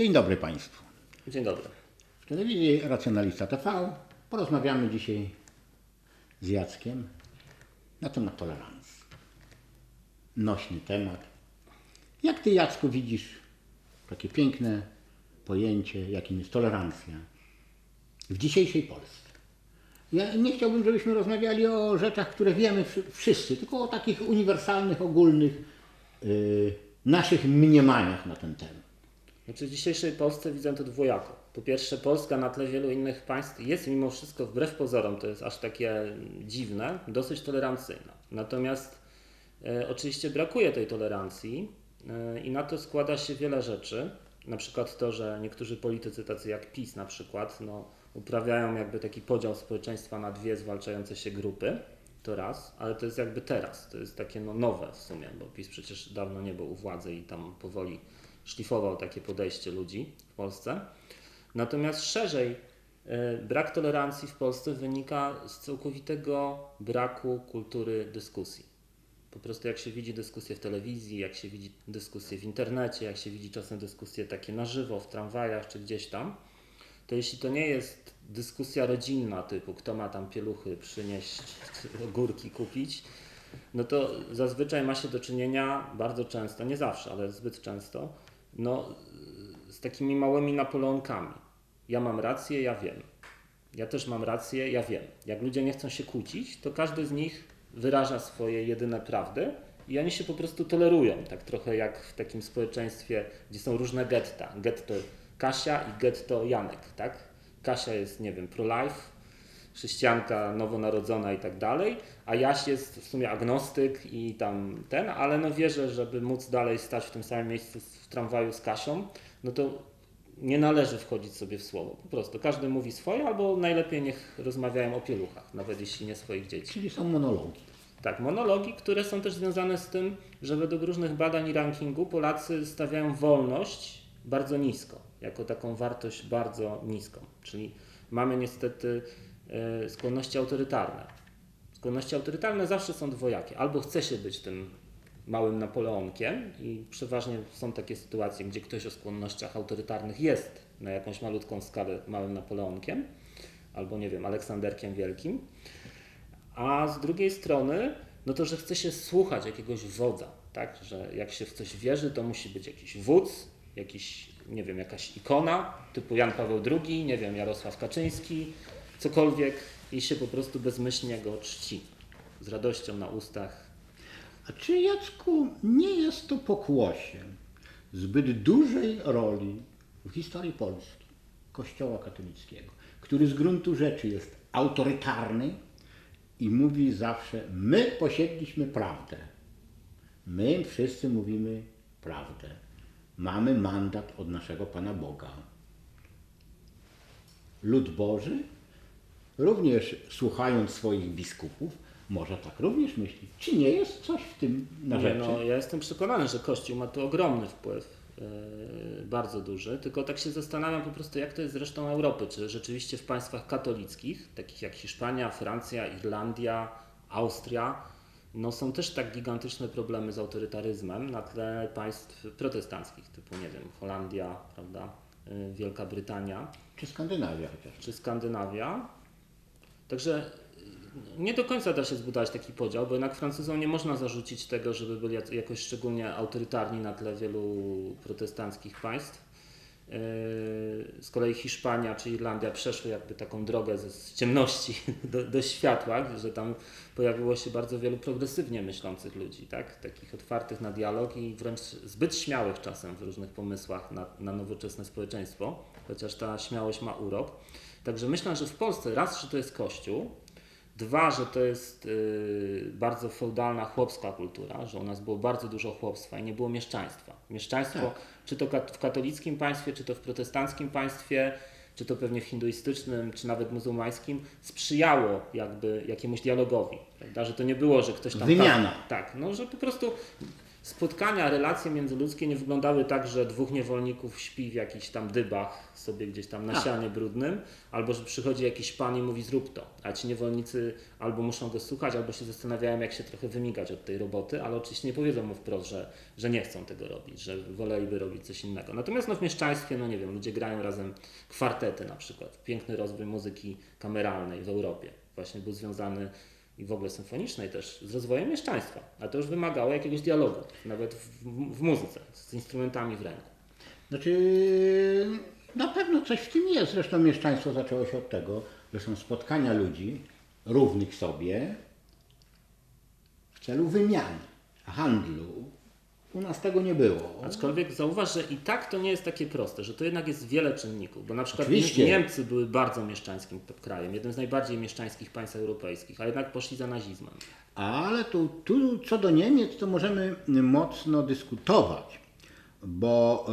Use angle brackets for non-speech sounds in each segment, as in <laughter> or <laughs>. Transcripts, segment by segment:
Dzień dobry Państwu. Dzień dobry. W telewizji Racjonalista TV porozmawiamy dzisiaj z Jackiem na temat tolerancji. Nośny temat. Jak Ty Jacku widzisz takie piękne pojęcie, jakim jest tolerancja w dzisiejszej Polsce? Ja nie chciałbym, żebyśmy rozmawiali o rzeczach, które wiemy wszy- wszyscy, tylko o takich uniwersalnych, ogólnych yy, naszych mniemaniach na ten temat. Znaczy w dzisiejszej Polsce widzę to dwojako. Po pierwsze, Polska na tle wielu innych państw jest mimo wszystko, wbrew pozorom, to jest aż takie dziwne, dosyć tolerancyjna. Natomiast e, oczywiście brakuje tej tolerancji e, i na to składa się wiele rzeczy. Na przykład to, że niektórzy politycy, tacy jak PiS na przykład, no, uprawiają jakby taki podział społeczeństwa na dwie zwalczające się grupy. To raz, ale to jest jakby teraz, to jest takie no, nowe w sumie, bo PiS przecież dawno nie był u władzy i tam powoli szlifował takie podejście ludzi w Polsce. Natomiast szerzej e, brak tolerancji w Polsce wynika z całkowitego braku kultury dyskusji. Po prostu jak się widzi dyskusje w telewizji, jak się widzi dyskusje w internecie, jak się widzi czasem dyskusje takie na żywo w tramwajach czy gdzieś tam, to jeśli to nie jest dyskusja rodzinna typu kto ma tam pieluchy przynieść, <laughs> ogórki kupić, no to zazwyczaj ma się do czynienia bardzo często, nie zawsze, ale zbyt często, no, z takimi małymi napoleonkami. Ja mam rację, ja wiem. Ja też mam rację, ja wiem. Jak ludzie nie chcą się kłócić, to każdy z nich wyraża swoje jedyne prawdy i oni się po prostu tolerują. Tak trochę jak w takim społeczeństwie, gdzie są różne getta. Getto Kasia i getto Janek, tak? Kasia jest, nie wiem, pro-life, chrześcijanka nowonarodzona i tak dalej, a Jaś jest w sumie agnostyk i tam ten, ale no wierzę, żeby móc dalej stać w tym samym miejscu w tramwaju z Kasią, no to nie należy wchodzić sobie w słowo. Po prostu każdy mówi swoje, albo najlepiej niech rozmawiają o pieluchach, nawet jeśli nie swoich dzieci. Czyli są monologi. Tak, monologi, które są też związane z tym, że według różnych badań i rankingu Polacy stawiają wolność bardzo nisko, jako taką wartość bardzo niską. Czyli mamy niestety skłonności autorytarne. Skłonności autorytarne zawsze są dwojakie. Albo chce się być tym małym Napoleonkiem i przeważnie są takie sytuacje, gdzie ktoś o skłonnościach autorytarnych jest na jakąś malutką skalę małym Napoleonkiem, albo nie wiem, Aleksanderkiem Wielkim. A z drugiej strony, no to, że chce się słuchać jakiegoś wodza, tak? Że jak się w coś wierzy, to musi być jakiś wódz, jakiś, nie wiem, jakaś ikona, typu Jan Paweł II, nie wiem, Jarosław Kaczyński, cokolwiek i się po prostu bezmyślnie go czci. Z radością na ustach. A czy Jacku nie jest to pokłosiem zbyt dużej roli w historii Polski Kościoła katolickiego, który z gruntu rzeczy jest autorytarny i mówi zawsze: My posiedliśmy prawdę. My wszyscy mówimy prawdę. Mamy mandat od naszego Pana Boga. Lud Boży, również słuchając swoich biskupów, może tak również myśleć. Czy nie jest coś w tym na Nie, rzeczy? no, ja jestem przekonany, że Kościół ma tu ogromny wpływ, yy, bardzo duży, tylko tak się zastanawiam po prostu, jak to jest z resztą Europy. Czy rzeczywiście w państwach katolickich, takich jak Hiszpania, Francja, Irlandia, Austria, no są też tak gigantyczne problemy z autorytaryzmem na tle państw protestanckich, typu, nie wiem, Holandia, prawda, yy, Wielka Brytania Czy Skandynawia chociaż? czy Skandynawia. Także nie do końca da się zbudować taki podział, bo jednak Francuzom nie można zarzucić tego, żeby byli jak- jakoś szczególnie autorytarni na tle wielu protestanckich państw. Yy, Z kolei Hiszpania czy Irlandia przeszły jakby taką drogę z ciemności <laughs> do, do światła, że tam pojawiło się bardzo wielu progresywnie myślących ludzi, tak? takich otwartych na dialog i wręcz zbyt śmiałych czasem w różnych pomysłach na, na nowoczesne społeczeństwo, chociaż ta śmiałość ma urok. Także myślę, że w Polsce raz, że to jest Kościół, Dwa, że to jest y, bardzo feudalna chłopska kultura, że u nas było bardzo dużo chłopstwa i nie było mieszczaństwa. Mieszczaństwo, Tak. czy to kat- w katolickim państwie, czy to w protestanckim państwie, czy to pewnie w hinduistycznym, czy nawet muzułmańskim, sprzyjało jakby jakiemuś dialogowi. Prawda? Że to nie było, że ktoś tam. Wymiana. Tak, no że po prostu spotkania, relacje międzyludzkie nie wyglądały tak, że dwóch niewolników śpi w jakichś tam dybach sobie gdzieś tam na sianie brudnym, albo że przychodzi jakiś pan i mówi zrób to, a ci niewolnicy albo muszą go słuchać, albo się zastanawiają jak się trochę wymigać od tej roboty, ale oczywiście nie powiedzą mu wprost, że, że nie chcą tego robić, że woleliby robić coś innego. Natomiast no w mieszczaństwie, no nie wiem, ludzie grają razem kwartety na przykład. Piękny rozwój muzyki kameralnej w Europie właśnie był związany i w ogóle symfonicznej też z rozwojem mieszczaństwa, a to już wymagało jakiegoś dialogu, nawet w, w muzyce, z instrumentami w ręku. Znaczy, na pewno coś w tym jest. Zresztą mieszczaństwo zaczęło się od tego, że są spotkania ludzi równych sobie w celu wymiany, handlu. U nas tego nie było. Aczkolwiek zauważ, że i tak to nie jest takie proste, że to jednak jest wiele czynników, bo na przykład Oczywiście. Niemcy były bardzo mieszczańskim krajem, jednym z najbardziej mieszczańskich państw europejskich, a jednak poszli za nazizmem. Ale tu, tu co do Niemiec, to możemy mocno dyskutować, bo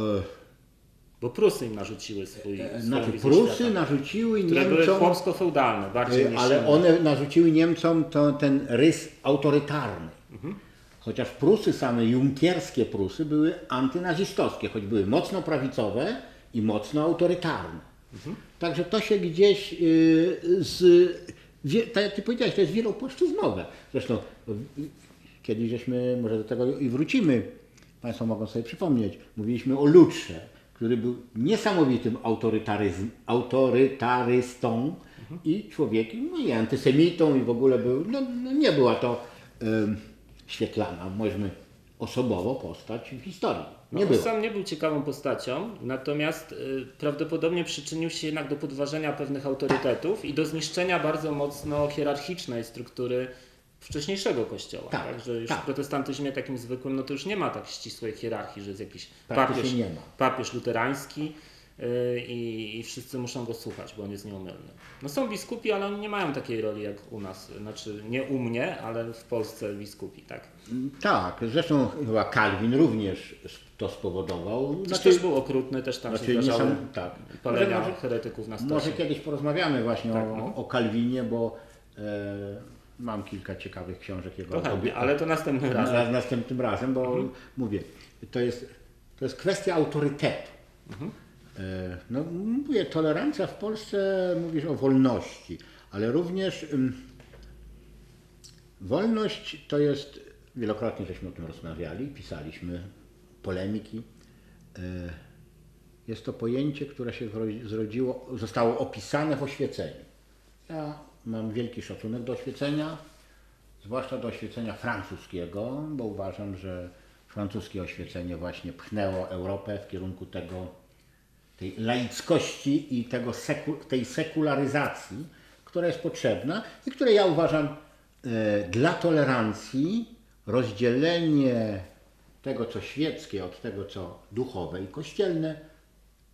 Bo Prusy im narzuciły swój e, znaczy Prusy świata, narzuciły które były Niemcom, chłopsko-feudalne, bardziej e, niż ale one narzuciły Niemcom to, ten rys autorytarny. Chociaż Prusy same, junkierskie Prusy były antynazistowskie, choć były mocno prawicowe i mocno autorytarne. Także to się gdzieś y, z... Wie, tak jak Ty powiedziałeś, to jest wielopłaszczyznowe. Zresztą kiedyś żeśmy, może do tego i wrócimy, Państwo mogą sobie przypomnieć, mówiliśmy o Lutrze, który był niesamowitym autorytaryzm, autorytarystą i człowiekiem, no i antysemitą i w ogóle był, no, no nie była to świetlana, możemy osobowo postać w historii. Nie No, sam nie był ciekawą postacią, natomiast y, prawdopodobnie przyczynił się jednak do podważenia pewnych autorytetów i do zniszczenia bardzo mocno hierarchicznej struktury wcześniejszego kościoła. Tak, Także już tak. w protestantyzmie takim zwykłym, no to już nie ma tak ścisłej hierarchii, że jest jakiś Praktycznie papież, nie ma. papież luterański i, i wszyscy muszą go słuchać, bo on jest nieomylny. No są biskupi, ale oni nie mają takiej roli jak u nas, znaczy nie u mnie, ale w Polsce biskupi, tak. Tak, zresztą chyba Kalwin również to spowodował. Znaczy, też był okrutny, też tam znaczy się nie zdarzały sam, tak. palenia Może- heretyków na stosie. Może kiedyś porozmawiamy właśnie Tak, o, no. o Kalwinie, bo e, mam kilka ciekawych książek jego To chętnie, autobi- ale to następnym razem. Na, następnym razem, bo mówię, to jest, to jest kwestia autorytetu. E, no, mówię, tolerancja w Polsce, mówisz o wolności, ale również wolność to jest, wielokrotnie żeśmy o tym rozmawiali, pisaliśmy, polemiki. E, jest to pojęcie, które się zrodziło, zostało opisane w oświeceniu. Ja mam wielki szacunek do oświecenia, zwłaszcza do oświecenia francuskiego, bo uważam, że francuskie oświecenie właśnie pchnęło Europę w kierunku tego, tej laickości i tego seku, tej sekularyzacji, która jest potrzebna i które ja uważam e, dla tolerancji rozdzielenie tego, co świeckie od tego, co duchowe i kościelne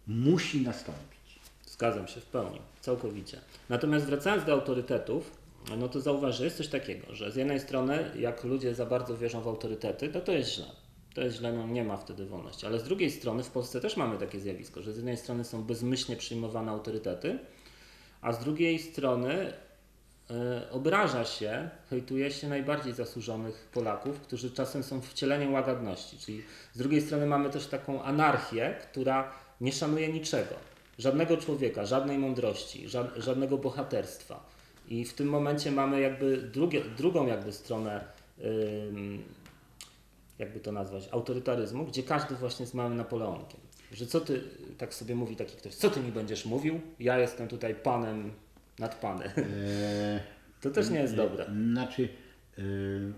musi nastąpić. Zgadzam się w pełni, całkowicie. Natomiast wracając do autorytetów, no to zauważ, że jest coś takiego, że z jednej strony jak ludzie za bardzo wierzą w autorytety, to to jest źle. To jest źle, no nie ma wtedy wolności. Ale z drugiej strony w Polsce też mamy takie zjawisko, że z jednej strony są bezmyślnie przyjmowane autorytety, a z drugiej strony e, obraża się, hejtuje się najbardziej zasłużonych Polaków, którzy czasem są wcieleniem łagodności. Czyli z drugiej strony mamy też taką anarchię, która nie szanuje niczego. Żadnego człowieka, żadnej mądrości, ża- żadnego bohaterstwa. I w tym momencie mamy jakby drugie, drugą jakby stronę, ym, jakby to nazwać, autorytaryzmu, gdzie każdy właśnie jest małym Napoleonkiem. Że co ty, tak sobie mówi taki ktoś, co ty mi będziesz mówił? Ja jestem tutaj panem nad panem. E, <laughs> To też nie jest dobre. Znaczy, y,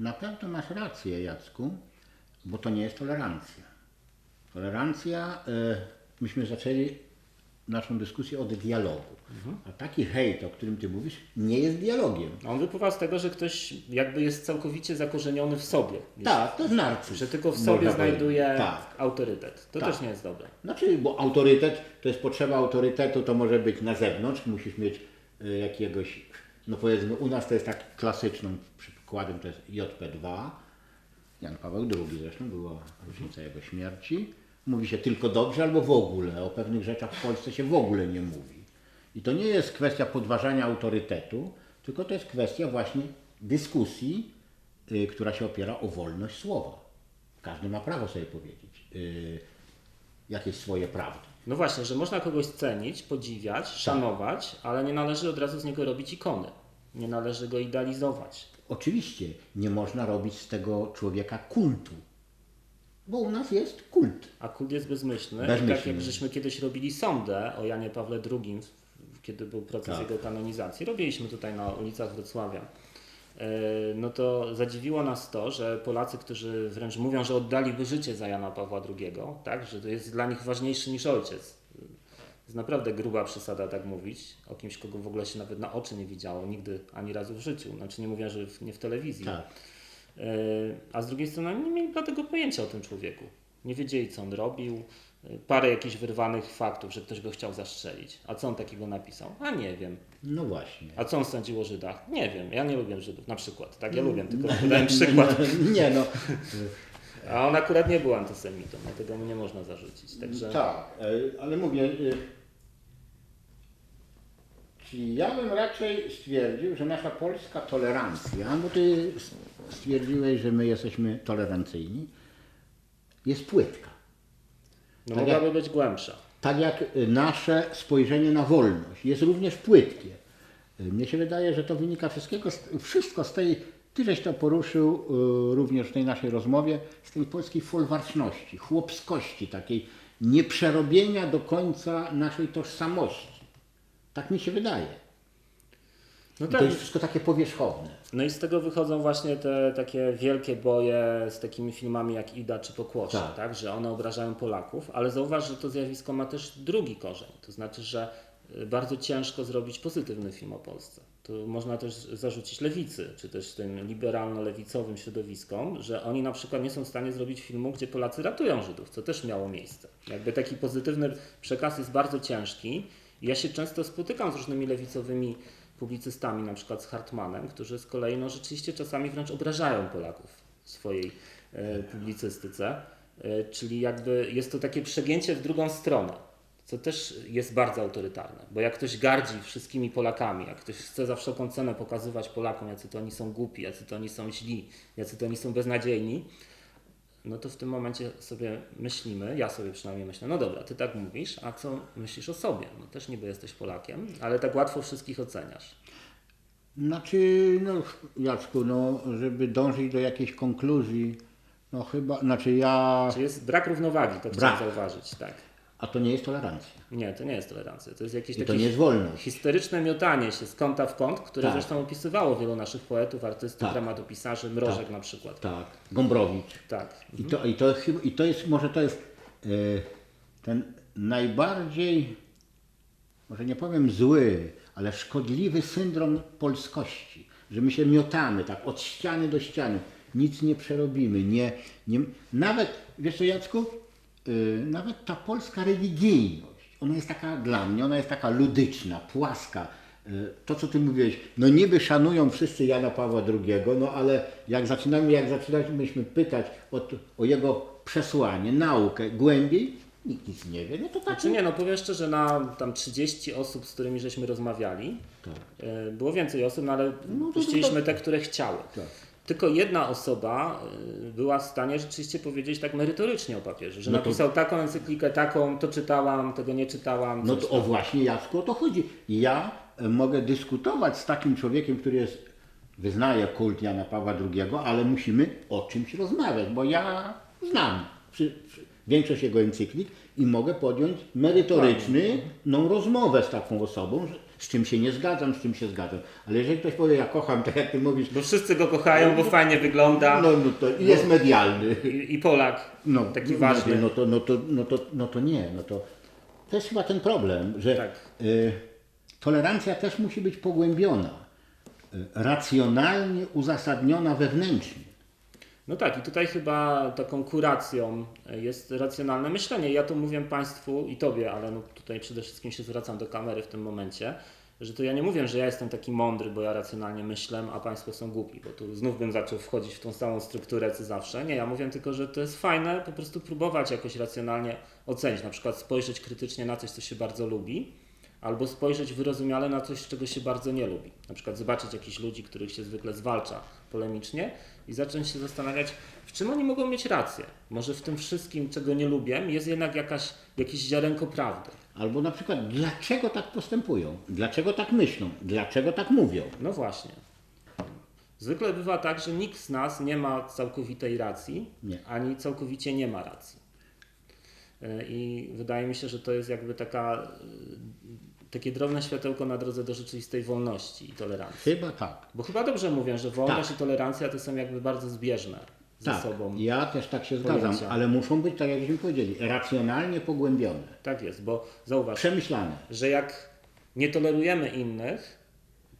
na pewno masz rację, Jacku, bo to nie jest tolerancja. Tolerancja, y, myśmy zaczęli naszą dyskusję od dialogu. A taki hejt, o którym ty mówisz, nie jest dialogiem. On wypływa z tego, że ktoś jakby jest całkowicie zakorzeniony w sobie. Tak, to jest narcyz. Że tylko w sobie znajduje Tak. autorytet. To Tak. też nie jest dobre. Znaczy, bo autorytet to jest potrzeba autorytetu, to może być na zewnątrz, musisz mieć y, jakiegoś, no powiedzmy, u nas to jest tak klasycznym przykładem, to jest JP2, Jan Paweł II zresztą, była różnica jego śmierci. Mówi się tylko dobrze albo w ogóle, o pewnych rzeczach w Polsce się w ogóle nie mówi. I to nie jest kwestia podważania autorytetu, tylko to jest kwestia właśnie dyskusji, y, która się opiera o wolność słowa. Każdy ma prawo sobie powiedzieć yy, jakieś swoje prawdy. No właśnie, że można kogoś cenić, podziwiać, szanować, ale nie należy od razu z niego robić ikony. Nie należy go idealizować. Oczywiście nie można robić z tego człowieka kultu, bo u nas jest kult. A kult jest bezmyślny. I Bezmyślny. tak jak żeśmy kiedyś robili sondę o Janie Pawle II, kiedy był proces Tak. jego kanonizacji, robiliśmy tutaj na ulicach Wrocławia. Yy, No to zadziwiło nas to, że Polacy, którzy wręcz mówią, że oddaliby życie za Jana Pawła II, tak, że to jest dla nich ważniejszy niż ojciec. To jest naprawdę gruba przesada tak mówić o kimś, kogo w ogóle się nawet na oczy nie widziało, nigdy ani razu w życiu. Znaczy nie mówię, że w, nie w telewizji. Tak. Yy, A z drugiej strony nie mieli dlatego pojęcia o tym człowieku. Nie wiedzieli, co on robił. Yy, Parę jakichś wyrwanych faktów, że ktoś go chciał zastrzelić. A co on takiego napisał? A nie wiem. No właśnie. A co on sądził o Żydach? Nie wiem. Ja nie lubię Żydów, na przykład. Tak, Mm. ja lubię, tylko <laughs> podałem przykład. Nie no, A on akurat nie był antysemitą, dlatego mu nie można zarzucić. Także tak, e, ale mówię, e, czyli ja bym raczej stwierdził, że nasza polska tolerancja, bo ty stwierdziłeś, że my jesteśmy tolerancyjni, jest płytka. no, tak mogłaby być głębsza. Tak jak y, nasze spojrzenie na wolność jest również płytkie. Y, Mnie się wydaje, że to wynika wszystkiego, wszystko z tej, ty żeś to poruszył y, również w tej naszej rozmowie, z tej polskiej folwarczności, chłopskości, takiej nieprzerobienia do końca naszej tożsamości. Tak mi się wydaje. No tak, to jest wszystko takie powierzchowne. No i z tego wychodzą właśnie te takie wielkie boje z takimi filmami jak Ida czy Pokłosie, Tak. tak. że one obrażają Polaków, ale zauważ, że to zjawisko ma też drugi korzeń. To znaczy, że y, bardzo ciężko zrobić pozytywny film o Polsce. Tu można też zarzucić lewicy, czy też tym liberalno-lewicowym środowiskom, że oni na przykład nie są w stanie zrobić filmu, gdzie Polacy ratują Żydów, co też miało miejsce. Jakby taki pozytywny przekaz jest bardzo ciężki. Ja się często spotykam z różnymi lewicowymi publicystami, na przykład z Hartmanem, którzy z kolei no, rzeczywiście czasami wręcz obrażają Polaków w swojej e, publicystyce. E, czyli jakby jest to takie przegięcie w drugą stronę, co też jest bardzo autorytarne. Bo jak ktoś gardzi wszystkimi Polakami, jak ktoś chce za wszelką cenę pokazywać Polakom, jacy to oni są głupi, jacy to oni są źli, jacy to oni są beznadziejni, no to w tym momencie sobie myślimy, ja sobie przynajmniej myślę, no dobra, ty tak mówisz, a co myślisz o sobie? No też niby jesteś Polakiem, ale tak łatwo wszystkich oceniasz. Znaczy, no Jacku, no, żeby dążyć do jakiejś konkluzji, no chyba, znaczy ja, Czy jest brak równowagi, to Brak. chciałem zauważyć, tak. A to nie jest tolerancja. Nie, to nie jest tolerancja, to jest jakieś I to takie nie jest wolność. historyczne miotanie się z kąta w kąt, które Tak. zresztą opisywało wielu naszych poetów, artystów, Tak. dramatopisarzy, Mrożek Tak. na przykład. Tak, Gombrowicz. Tak. I to, i to, i to jest, może to jest e, ten najbardziej, może nie powiem zły, ale szkodliwy syndrom polskości, że my się miotamy tak od ściany do ściany, nic nie przerobimy, nie, nie, nawet, wiesz co Jacku, nawet ta polska religijność, ona jest taka dla mnie, ona jest taka ludyczna, płaska, E, to, co ty mówiłeś, no niby szanują wszyscy Jana Pawła II, no ale jak zaczynamy, jak zaczynaliśmy pytać o, o jego przesłanie, naukę głębiej, nikt nic nie wie, no to tak. Znaczy nie, no powiem szczerze, na tam 30 osób, z którymi żeśmy rozmawiali, Tak. e, było więcej osób, no ale No puściliśmy to- te, które chciały. Tak. Tylko jedna osoba y, była w stanie rzeczywiście powiedzieć tak merytorycznie o papieżu, że No to- napisał taką encyklikę, taką, to czytałam, tego nie czytałam. No to tam. o właśnie Jacku o to chodzi. Ja e, mogę dyskutować z takim człowiekiem, który jest, wyznaje kult Jana Pawła II, ale musimy o czymś rozmawiać, bo ja znam przy, przy, większość jego encyklik i mogę podjąć merytoryczną rozmowę z taką osobą, że, z czym się nie zgadzam, z czym się zgadzam. Ale jeżeli ktoś powie, ja kocham, tak jak ty mówisz, Bo wszyscy go kochają, bo fajnie wygląda no, no to jest medialny. i, i Polak No, taki no, ważny. No to, no, to, no, to, no to nie, no to, to jest chyba ten problem, że Tak. y, tolerancja też musi być pogłębiona, y, racjonalnie uzasadniona wewnętrznie. No tak, i tutaj chyba taką kuracją jest racjonalne myślenie. Ja to mówię Państwu i Tobie, ale no tutaj przede wszystkim się zwracam do kamery w tym momencie, że to ja nie mówię, że ja jestem taki mądry, bo ja racjonalnie myślę, a Państwo są głupi, bo tu znów bym zaczął wchodzić w tą samą strukturę co zawsze. Nie, ja mówię tylko, że to jest fajne po prostu próbować jakoś racjonalnie ocenić, na przykład spojrzeć krytycznie na coś, co się bardzo lubi, Albo spojrzeć wyrozumiale na coś, czego się bardzo nie lubi. Na przykład zobaczyć jakichś ludzi, których się zwykle zwalcza polemicznie i zacząć się zastanawiać, w czym oni mogą mieć rację. Może w tym wszystkim, czego nie lubię, jest jednak jakaś, jakieś ziarenko prawdy. Albo na przykład, dlaczego tak postępują? Dlaczego tak myślą? Dlaczego tak mówią? No właśnie. Zwykle bywa tak, że nikt z nas nie ma całkowitej racji, Nie. ani całkowicie nie ma racji. Yy, I wydaje mi się, że to jest jakby taka, takie drobne światełko na drodze do rzeczywistej wolności i tolerancji. Chyba tak. Bo chyba dobrze mówię, że wolność Tak. i tolerancja to są jakby bardzo zbieżne ze Tak, sobą. ja też tak się zgadzam, ale muszą być, tak jakśmy powiedzieli, racjonalnie pogłębione, Tak jest, bo zauważ, przemyślane. że jak nie tolerujemy innych,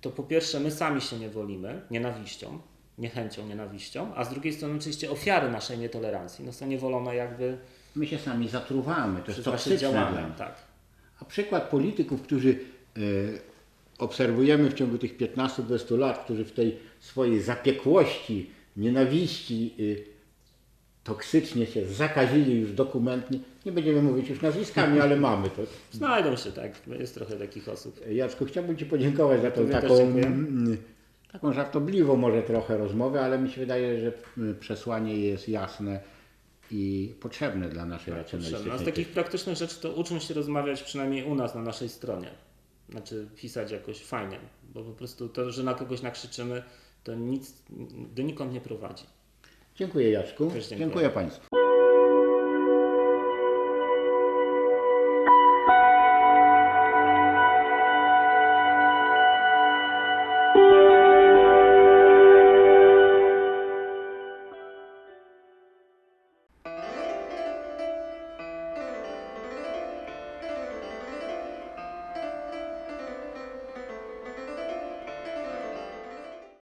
to po pierwsze my sami się niewolimy nienawiścią, niechęcią, nienawiścią, a z drugiej strony oczywiście ofiary naszej nietolerancji no są niewolone jakby My się sami zatruwamy, to jest toksyczne dla. Tak. A przykład polityków, którzy e, obserwujemy w ciągu tych 15-20 lat, którzy w tej swojej zapiekłości, nienawiści y, toksycznie się zakazili już dokumentnie, nie będziemy mówić już nazwiskami, ale mamy to. <laughs> Znajdą się tak, jest trochę takich osób. Jacku, chciałbym Ci podziękować za tą taką, mm, taką żartobliwą może trochę rozmowę, ale mi się wydaje, że mm, przesłanie jest jasne i potrzebne dla naszej No, z racjonalistycznej takich praktycznych rzeczy to uczmy się rozmawiać przynajmniej u nas na naszej stronie. Znaczy pisać jakoś fajnie, bo po prostu to, że na kogoś nakrzyczymy, to nic, donikąd nie prowadzi. Dziękuję Jacku, dziękuję. dziękuję Państwu.